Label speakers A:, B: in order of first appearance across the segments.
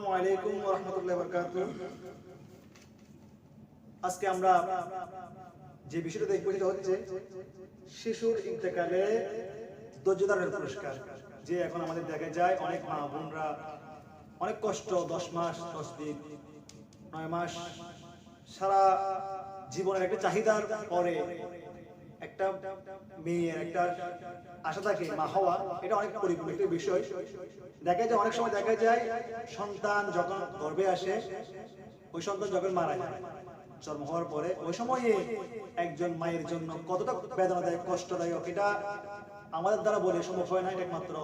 A: আসসালামু আলাইকুম ওয়া রাহমাতুল্লাহি ওয়া বারাকাতুহু আজকে আমরা যে বিষয়টা দেখব সেটা হচ্ছে শিশুর ইন্তেকালে ধৈর্যধারণের পুরস্কার, যে এখন আমাদের দেখা যায় অনেক মা বোনরা অনেক কষ্ট, দশ মাস, দশ দিন, নয় মাস, সারা জীবনের একটা চাহিদার পরে একটা মেয়ের একটা আশা থাকে, মা হওয়া, এটা অনেক পরিপূর্ণ বিষয়। দেখা যায়, অনেক সময় দেখা যায়, সন্তান যখন গর্ভে আসে, ওই সন্তান যখন মারা যায়, জন্ম হওয়ার পরে ওই সময়ে একজন মায়ের জন্য কতটা বেদনাদায়ক, কষ্টদায়ক, এটা আমাদের দ্বারা বলে সম্ভব হয় না, এটা একমাত্র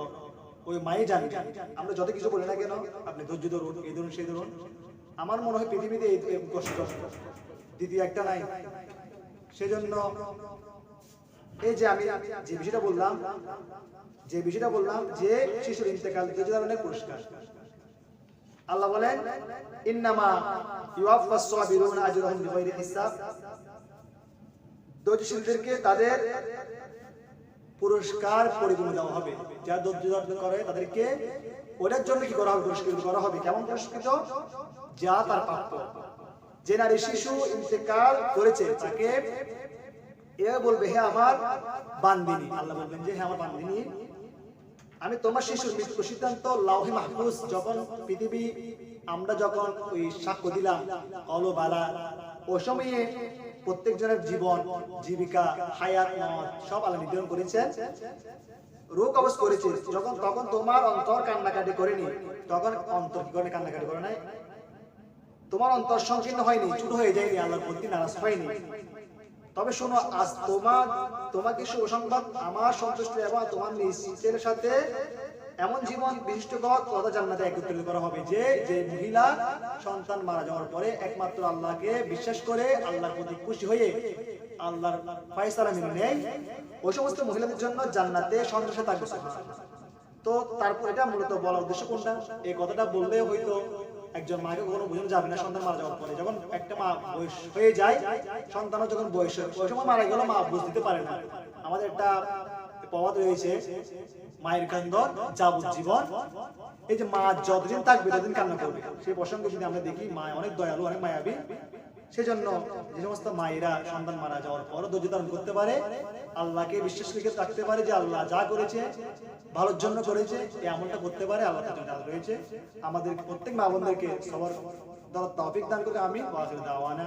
A: ওই মাই জানে। আমরা যত কিছু বলি না কেন, আপনি ধৈর্য ধরুন, এই ধরুন, সেই ধরুন। আমার মনে হয় পৃথিবীতে এই এই কষ্ট। দ্বিতীয় একটা নাই। সেজন্য এই যে আমি যে বিষয়টা বললাম, যে বিষয়টা বললাম যে শিশুর ইন্তেকাল ধরনের পুরস্কার। আল্লাহ বলেন, ইন্নামা বিগাইরি হিসাব। তাদের পুরস্কার পরিপূর্ণ দেওয়া হবে। যারা ধারণ করে, তাদেরকে ওটার জন্য কি করা হবে? পুরস্কৃত করা হবে। কেমন পুরস্কৃত? যা তার প্রাপ্য। যে নারী শিশু ইন্তেকাল করেছে, তাকে এ বলবে, হে আমার বান্দিনী। আল্লাহ বলবেন যে, হে আমার বান্দিনী, আমি তোমার শিশুর মৃত্যু সিদ্ধান্ত লাউহি মাহফুজ, যখন পৃথিবী, আমরা যখন ওই সাক্ষ্য দিলাম অলবালা ওই সময়ে প্রত্যেক জনের জীবন, জীবিকা, হায়াত, মত, সব আল্লাহ নির্ধারণ করেছেন। রোগ অবশ করেছে, যখন, তখন তোমার অন্তর কান্নাকাটি করেনি, তখন অন্তর কি করে কান্নাকাটি করে নাই? তোমার অন্তর সংকীর্ণ হয়নি, ছোট হয়ে যায়নি, আল্লাহর প্রতি নারাজ হয়নি। তবে শোনো, আজ তোমার তোমাকে সুসংবাদ আমার সন্তুষ্টি এবং তোমার ছেলের সাথে এমন জীবন বিশিষ্ট কথা জান্নাতে একত্রিত করা হবে যে যে মহিলা সন্তান মারা যাওয়ার পরে একমাত্র আল্লাহকে বিশ্বাস করে আল্লাহর প্রতি খুশি হয়ে আল্লাহর ফয়সালা মেনে নেয়, ওই সমস্ত মহিলাদের জন্য জান্নাতে সন্তুষ্ট থাকবে। তো তারপর এটা মূলত বলার উদ্দেশ্য কোনটা? এই কথাটা বললে হয়তো একজন মাকে কখনো বোঝানো যাবে না, সন্তান মারা যাওয়ার পরে। যখন একটা মা বয়স হয়ে যায়, সন্তানও যখন বয়স ওই সময় মারা গেল মা বুঝ দিতে পারে না। আমাদের একটা প্রবাদ রয়েছে, মায়ের কান্দন যাবজ্জীবন। এই যে মা যতদিন থাকবে, ততদিন কান্না করবে। সেই প্রসঙ্গে যদি আমরা দেখি মা অনেক দয়ালু, অনেক মায়াবী। সেজন্য যে সমস্ত মায়েরা সন্তান মারা যাওয়ার পর ধৈর্য ধারণ করতে পারে, আল্লাহকে বিশ্বাস রেখে থাকতে পারে যে আল্লাহ যা করেছে, ভালোর জন্য করেছে এমনটা করতে পারে, আল্লাহ রয়েছে। আমাদের প্রত্যেক মা বোনদেরকে সবার দ্বারা তৌফিক দান করে আমি দাওয়ানা।